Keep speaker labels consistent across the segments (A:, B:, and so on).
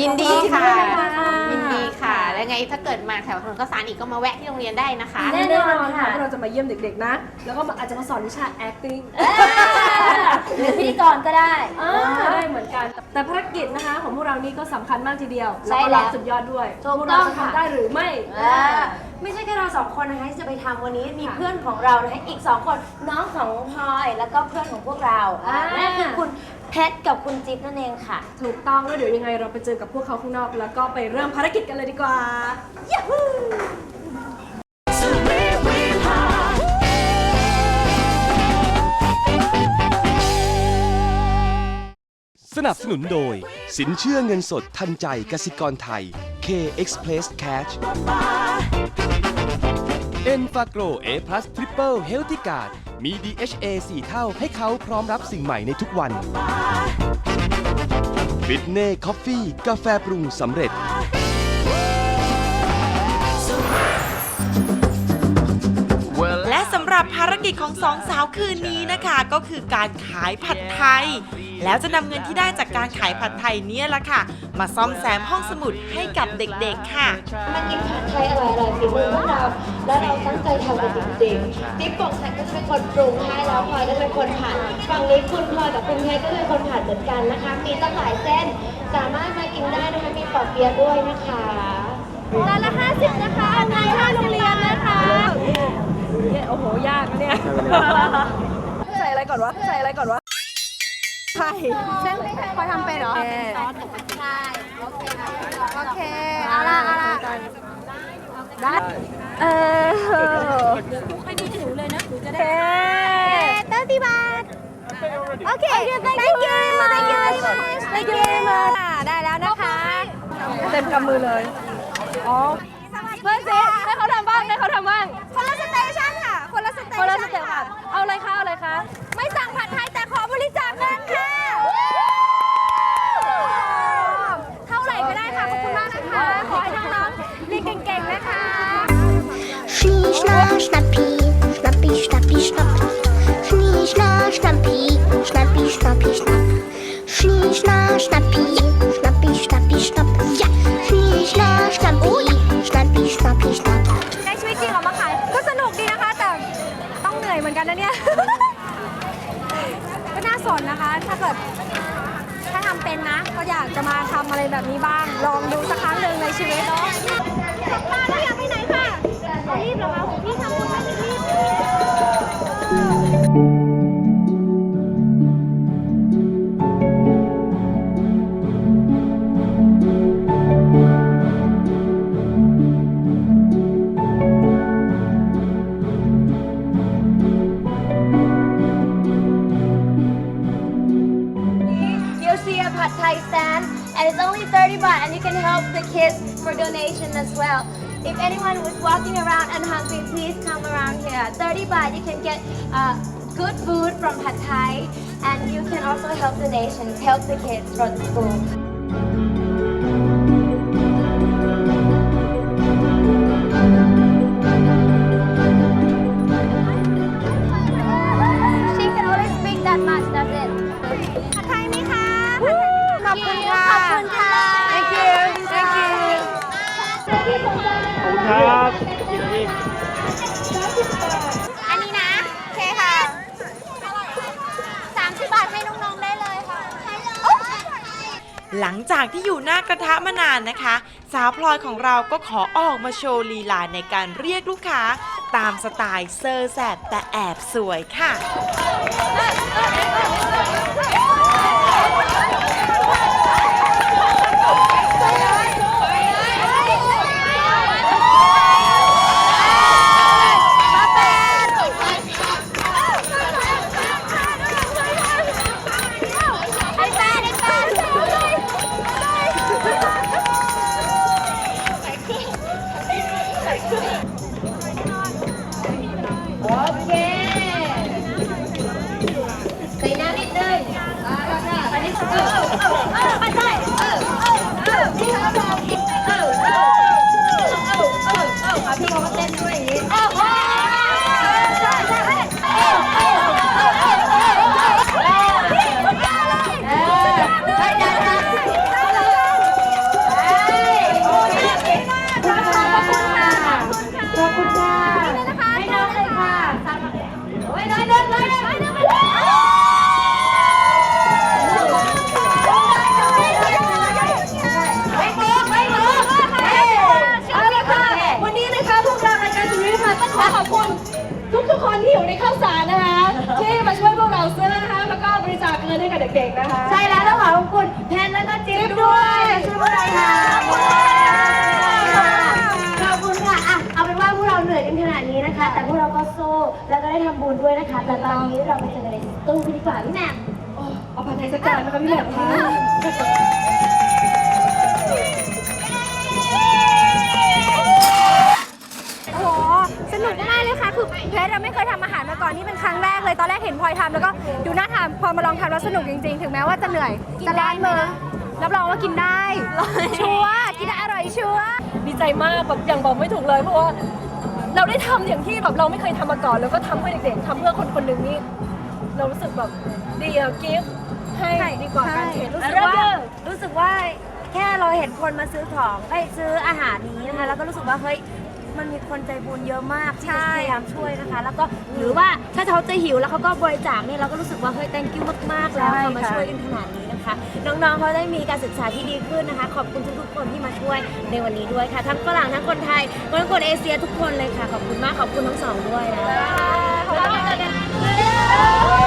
A: ยินดีค่ะ
B: ขอบณมากค่ะ
A: ยินดีค่ะ แล้วไงถ้าเกิดมาแถวถนนข้าวสารอีกก็มาแวะที่โรงเรียนได้นะคะ
B: แน่นอนค่ะ
C: เราจะมาเยี่ยมเด็กๆนะ แล้วก็มาอาจจะมาสอนวิชา acting
B: หรือพิธีกรก็ได้
C: อ่าได้เหมือนกัน แต่ภารกิจนะคะของพวกเรานี่ก็สำคัญมากทีเดียว
B: ใช่
C: แล้วก็
B: แล้
C: รั
B: ว
C: บสุดยอดด้วย
B: ถูก
C: พวก
B: ต้
C: เรา
B: อง
C: จะ
B: ค่ะ
C: ทำได้หรือไม่
B: อ่าไม่ใช่แค่เราสองคนนะคะที่จะไปทำวันนี้มี
C: ค่ะ
B: เพื่อนของเรานะคะอีกสองคนน้องของพลอยแล้วก็เพื่อนของพวกเรา
C: อ่า
B: นั่นคือคุณ เพชรกับคุณจิ๊บนั่นเองค่ะ
C: ถูกต้องแล้วเดี๋ยวยังไงเราไปเจอกับพวกเขาข้างนอก แล้วก็ไปเริ่มภารกิจกันเลยดีกว่า
D: สนับสนุนโดย สินเชื่อเงินสดทันใจกสิกรไทย K Express Cash e n f a g r o A Plus Triple Healthy Guard มี DHA 4 เท่าให้เขาพร้อมรับสิ่งใหม่ในทุกวันฟิตเน่คอฟฟี่กาแฟปรุงสำเร็จ
E: และสำหรับภารกิจของสองสาวคืนนี้นะคะ ก็คือการขายผัดไทย แล้วจะนำเงินที่ได้จากการขายผัดไทยเนี่ยแหละค่ะ มาซ่อมแซมห้องสมุดให้กับเด็กๆค่ะ
F: มากินผัดไทยอร่อยๆฝีมือพวกเรา แล้วเราตั้งใจทำกันจริงๆจิ๊บปกฉันก็จะเป็นคนปรุงให้แล้วพลอยก็จะเป็นคนผัดฝั่งนี้คุณพลอยกับคุณเพชรก็เป็นคนผัดเหมือนกันนะคะ มีตั้งหลายเส้น สามารถมากินได้นะคะ มีปอเปียะด้วยนะคะจานละ50นะคะในห้าโรงเรียนนะคะ
C: เนี่ยโอ้โห ยากนะเนี่ย ใส่อะไรก่อนวะ ใส่อะไรก่อนวะ ไข่เส้นพอทำเป็นเหรอ
B: ใช่โอเค
C: โอเค
B: อาละเอาละ
C: ได้เออให้ดีถึงเลยนะหนูจะได้
B: เต้าที่บาทโอเค thank you thank you thank you thank you ได้แล้วนะคะ
C: เต็มกำมือเลย อ๋อเพื่อนสิให้เขาทำบ้างให้เขาทำบ้าง
B: คนละสเตชันค่ะ คนละสเตชัน
C: คนละสเต็ปค่ะ เอาอะไรคะเอาอะไรคะ
B: ไม่สั่ง ริจาคเงินค่ะ ถ้าเกิดถ้าทำเป็นนะ ก็อยากจะมาทำอะไรแบบนี้บ้าง ลองดูสักครั้งหนึ่งในชีวิตเนาะมาแล้วอยากไปไหนค่ะรีบเหรอคะพี่ทำบุญไม่รีบ a thai stand and it's only 30 baht and you can help the kids for donation as well. If anyone was walking around and hungry, please come around here. 30 baht you can get uh, good food from pad thai and you can also help donations, help the kids the school. อันนี้นะ โอเคค่ะ30บาทให้น้องๆได้เลยค่ะ
E: หลังจากที่อยู่หน้ากระทะมานานนะคะ สาวพลอยของเราก็ขอออกมาโชว์ลีลาในการเรียกลูกค้า ตามสไตล์เซอร์แสบแต่แอบสวยค่ะ
B: เด็กๆนะคะ ใช่แล้วต้องขอบคุณแพนแล้วก็จิ๊บด้
F: วยช่วยพวกค่ะขอบคุณค่ะอะเอาเป็นว่าพวกเราเหนื่อยกันขนาดนี้นะคะ แต่พวกเราก็สู้แล้วก็ได้ทำบุญด้วยนะคะ แต่ตอนนี้เราไปเจอกันในตู้พิธีกรพี่แหม่ม
C: เอาผัดไทยสักจานนะคะพี่แหม่
B: มค่ะ ม้ว่าจะเหนื่อย จะร้อนมือรับรองว่ากินได้ ชัวร์กินได้อร่อยชัวร์
C: ดีใจมากแบบอย่างบอกไม่ถูกเลยเพราะว่าเราได้ทำอย่างที่แบบเราไม่เคยทำมาก่อน แล้วก็ทำเพื่อเด็กๆทำเพื่อคนคนหนึ่งนี่เรารู้สึกแบบดีอะกิฟต์ให้ดีกว่าการเทรดรู้สึกว่า
B: รู้สึกว่าแค่เราเห็นคนมาซื้อของไอ้ยซื้ออาหารนี้นะคะแล้วก็รู้สึกว่าเฮ้ย มันมีคนใจบุญเยอะมากที่จะพยายามช่วยนะคะ แล้วก็หรือว่าถ้าเขาจะหิวแล้วเขาก็บริจาคเนี่ยเราก็รู้สึกว่าเฮ้ย thank you มากๆแล้ว
C: ใช่
B: เขามา
C: ค่ะ
B: ช่วยกันขนาดนี้นะคะ น้องๆเขาได้มีการศึกษาที่ดีขึ้นนะคะ ขอบคุณทุกๆคนที่มาช่วยในวันนี้ด้วยค่ะ ทั้งฝรั่งทั้งคนไทยทั้งคนเอเชียทุกคนเลยค่ะขอบคุณมากขอบคุณทั้งสองด้วยนะแล้วก็เจอกัน
G: ก็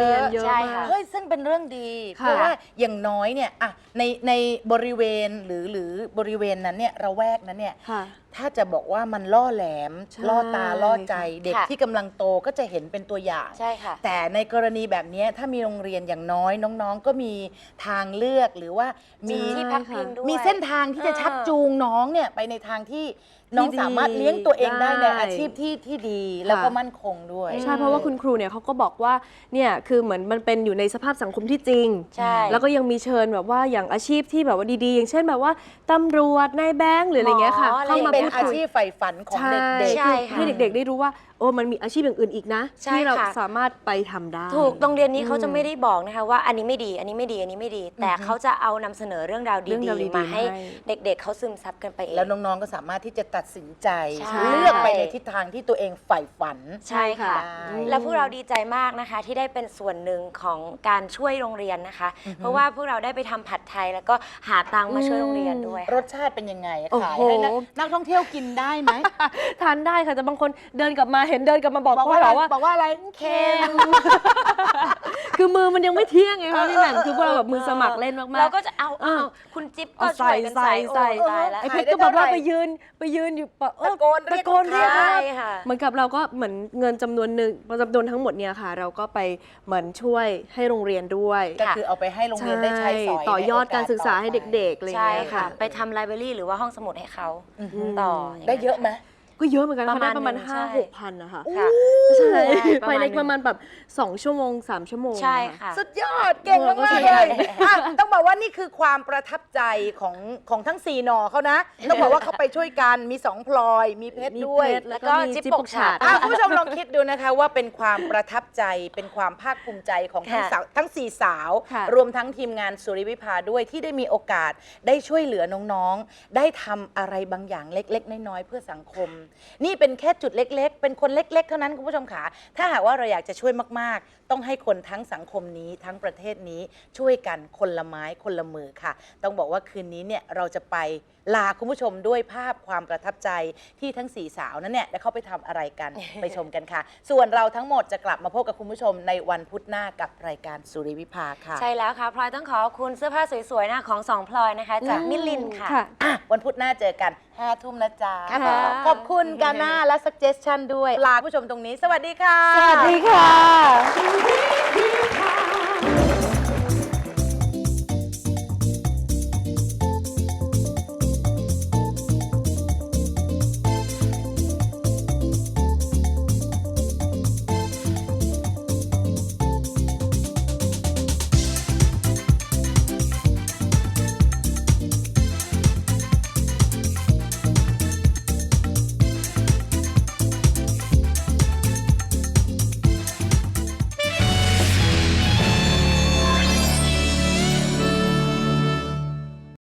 G: เรียนซะเย
C: มาเรี
G: อะ
C: ยนเยอะ
G: ใช่
C: มาก
G: เฮ้ยซึ่งเป็นเรื่องดี
C: ค่ะ
G: เพราะว่าอย่างน้อยเนี่ยอะในในบริเวณหรือหรือบริเวณนั้นเนี่ยระแวกนั้นเนี่ย
C: ค่ะ
G: ถ้าจะบอกว่ามันล่อแหลม
C: ใช่
G: ล่อตาล่อใจเด็ก
B: ค่ะ
G: ที่กำลังโตก็จะเห็นเป็นตัวอย่าง
B: ใช่ค่ะ
G: แต่ในกรณีแบบเนี้ยถ้ามีโรงเรียนอย่างน้อยน้องๆ ก็มีทางเลือกหรือว่ามี
B: ที่พักพิงด้วย
G: มีเส้นทางที่จะ
B: เออ
G: ชักจูงน้องเนี่ยไปในทางที่น้อง
C: ที่ดี
G: สามารถเลี้ยงตัวเองได้ใน
C: ได้
G: อาชีพที่ที่ดีแล้วก็มั่นคงด้วย
C: ใช่เพราะว่าคุณครูเนี่ยเขาก็บอกว่าเนี่ยคือเหมือนมันเป็นอยู่ในสภาพสังคมที่จริง
B: ใช่
C: แล้วก็ยังมีเชิญแบบว่าอย่างอาชีพที่แบบว่าดีๆ อย่างเช่นแบบว่าตำรวจนายแบงค์หรืออะไรเงี้ยค่ะ
B: หมออะไร
C: เข้ามา
G: เป็น
C: พูด
G: อา
C: คุย
G: ชีพใฝ่ฝันของ
C: ใช่
G: เด็ก
B: ใช่
C: คือให้เด็กๆได้รู้ว่าโอ้มันมีอาชีพอย่างอื่นอีกนะ
B: ใช่
C: ที่เรา
B: ค่ะ
C: สามารถไปทำได้
H: ถูกโรงเรียนนี้
C: อืม
H: เขาจะไม่ได้บอกนะคะว่าอันนี้ไม่ดีอันนี้ไม่ดีอันนี้ไม่ดี แต่เขาจะเอานำเสนอเรื่องราว
C: เรื่องราว
H: ดี
C: ดี
H: ๆ
C: ๆ
H: มาให้
C: ให้
H: เด็ก ๆเขาซึมซับกันไปเอง
G: ๆแล้วน้อง ๆ ก็สามารถที่จะตัดสินใจ
H: ใช่
G: เลือกไปในทิศทางที่ตัวเองใฝ่ฝัน
H: ใช่ค่ะ
G: ได้
H: แล้วพวกเราดีใจมากนะคะ ที่ได้เป็นส่วนหนึ่งของการช่วยโรงเรียนนะคะ เพราะว่าพวกเราได้ไปทำผัดไทยแล้วก็หาตังค์มาช่วยโรงเรียนด้วย
G: รสชาติเป็นยังไง
C: โอ้
G: ขาย
C: โห
G: ให้นักนักท่องเที่ยวกินได้ไหม
C: ทานได้ค่ะแต่บางคนเดินกลับมาเห็นเดินกลับมาบอก
G: บอก
C: พ่อ
G: ว่า
C: เหรอว่า
G: บอกว่าอะไร
C: เค็ม คือมือมันยังไม่เที่ยงไงคะพี่แหม่มคือพวกเราแบบมือสมัครเล่นมากๆ
H: เราก็จะเอา
C: เอ
H: เอา
C: อ
H: คุณจิ๊บก็
C: เอา
H: ช่วยกัน
C: ใส่
H: ใส่
C: ใส่
H: โอ้ตายแล้ว
C: ไอ้เพ
G: ขา
C: ช
G: ย
C: ร
G: ได้
C: ก็แบบว่า
G: เท่าไหร่
C: ไปยืนไปยืนอยู่ปะเออ
G: ตะโกนเรียก
C: ตะโกนเรียก
G: ลูกค้า
C: นะ
H: ใช่ค่ะ
C: เหมือนกับเราก็เหมือนเงินจำนวนหนึ่งจำนวนทั้งหมดเนี่ยค่ะ เราก็ไปเหมือนช่วยให้โรงเรียนด้วย
G: ก็คือเอาไปให้โรงเรียนได้ใช้สอย
C: ต่อยอด
G: ในโกา
C: รศึกษาให้เด็กๆอะไรอย่าง
H: ใช่
C: เงี้ย
H: ค่ะ
C: ค่ะ
H: ไปทำไลบรารีหรือว่าห้องสมุดให้เขา
G: อือฮึ
H: ต่อ
G: ได้เยอะไหม
C: ก็เยอะเหมือนกัน
H: ประ
C: เขา
H: มา
C: ได้
H: ณ
C: ประมาณ
H: หนึ่ง
C: ห้า
H: ใช่
C: หกพันนะคะ
H: ค่ะ
C: ใช่
H: ประมาณ
C: ภายใน
H: หนึ่ง
C: ประมาณแบบสองชั่วโมงสามชั่วโมง
H: ใช่ค่ะ
G: สุดยอดเก่งมาก
C: เออ
G: ๆ
C: ก็
G: เล
C: ใช่
G: ยอะต้องบอกว่านี่คือความประทับใจของของทั้งสี่หนอเขานะ ต้องบอกว่าเขาไปช่วยกันมีสองพลอยมีเพชร
C: มี
G: ด้วย
C: เพชรแล้วก็มีจิ๊บปกฉาด
G: อะคุณผู้ชมลองคิดดูนะคะว่าเป็นความประทับใจเป็นความภาคภูมิใจของทั้ง
H: ค่ะ
G: สาวทั้งสี่สาว
C: ค่ะ
G: รวมทั้งทีมงานสุริวิภาด้วยที่ได้มีโอกาสได้ช่วยเหลือน้องๆ ได้ทำอะไรบางอย่างเล็ก ๆ น้อยๆเพื่อสังคมนี่เป็นแค่จุดเล็ก ๆ เป็นคนเล็ก ๆ เท่านั้นคุณผู้ชมขาถ้าหากว่าเราอยากจะช่วยมาก ๆ ต้องให้คนทั้งสังคมนี้ทั้งประเทศนี้ช่วยกันคนละไม้คนละมือค่ะ ต้องบอกว่าคืนนี้เนี่ยเราจะไปลาคุณผู้ชมด้วยภาพความประทับใจที่ทั้งสี่สาวนั้นเนี่ยได้เข้าไปทำอะไรกัน ไปชมกันค่ะ ส่วนเราทั้งหมดจะกลับมาพบกับคุณผู้ชมในวันพุธหน้ากับรายการสุริวิภาค่ะ
H: ใช่แล้วค่ะพลอยต้องขอบคุณเสื้อผ้าสวยๆนะของสองพลอยนะคะ จากมิลินค่ะ
C: ค่ะ
G: อะวันพุธหน้าเจอกัน5ทุ่มนะจ๊ะ
H: ครับผม
G: ขอบคุณกาน่าและ suggestion ด้วย ลาคุณผู้ชมตรงนี้ สวัสดีค่ะ
C: สวัสดีค่ะ